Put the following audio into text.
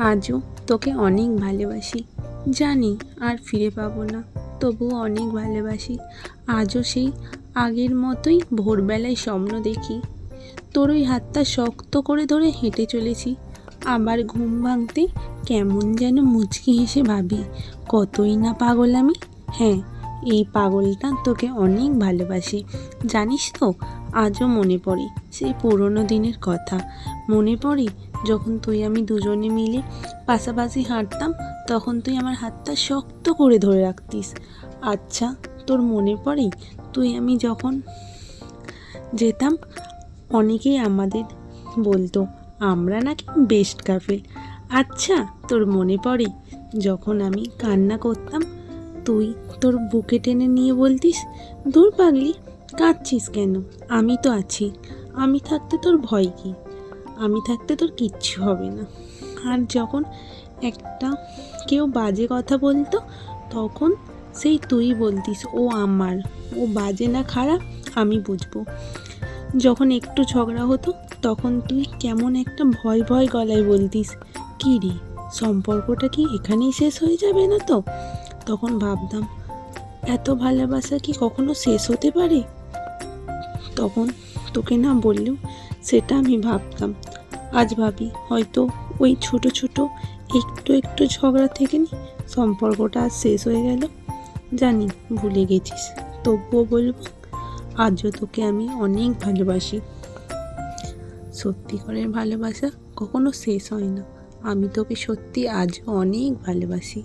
আজও তোকে অনেক ভালোবাসি। জানি আর ফিরে পাবো না, তবুও অনেক ভালোবাসি। আজও সেই আগের মতোই ভোরবেলায় স্বপ্ন দেখি। তোর ওই হাতটা শক্ত করে ধরে হেঁটে চলেছি। আবার ঘুম ভাঙতে কেমন যেন মুচকি হেসে ভাবি, কতই না পাগল আমি? হ্যাঁ এই পাগলটা তোকে অনেক ভালোবাসি। জানিস তো আজও মনে পড়ে সেই পুরনো দিনের কথা। মনে পড়ে যখন তুই আমি দুজনে মিলে পাশাপাশি হাঁটতাম, তখন তুই আমার হাতটা শক্ত করে ধরে রাখতিস। আচ্ছা তোর মনে পড়ে তুই আমি যখন যেতাম, অনেকেই আমাদের বলতো, আমরা নাকি বেস্ট কাপেল আচ্ছা তোর মনে পড়ে যখন আমি কান্না করতাম, তুই তোর বুকে টেনে নিয়ে বলতিস, দূর পাগলি। কাঁদছিস কেন? আমি তো আছি। আমি থাকতে তোর ভয় কি? আমি থাকতে তোর কিচ্ছু হবে না। আর যখন একটা কেউ বাজে কথা বলতো, তখন সেই তুই বলতিস, ও আমার। ও বাজে না খারাপ, আমি বুঝব। যখন একটু ঝগড়া হতো, তখন তুই কেমন একটা ভয় ভয় গলায় বলতিস, কী রে, সম্পর্কটা কি এখানেই শেষ হয়ে যাবে না তো? তখন ভাবতাম, এত ভালোবাসা কি কখনো শেষ হতে পারে? তখন তোকে না বললেও সেটা আমি ভাবতাম। আজ ভাবি, হয়তো ওই ছোট ছোট একটু একটু ঝগড়া থেকে নি সম্পর্কটা আজ শেষ হয়ে গেল। জানি ভুলে গেছিস, তবুও বলব আজও তোকে আমি অনেক ভালোবাসি। সত্যিকারের ভালোবাসা কখনো শেষ হয় না। আমি তোকে সত্যি আজও অনেক ভালোবাসি।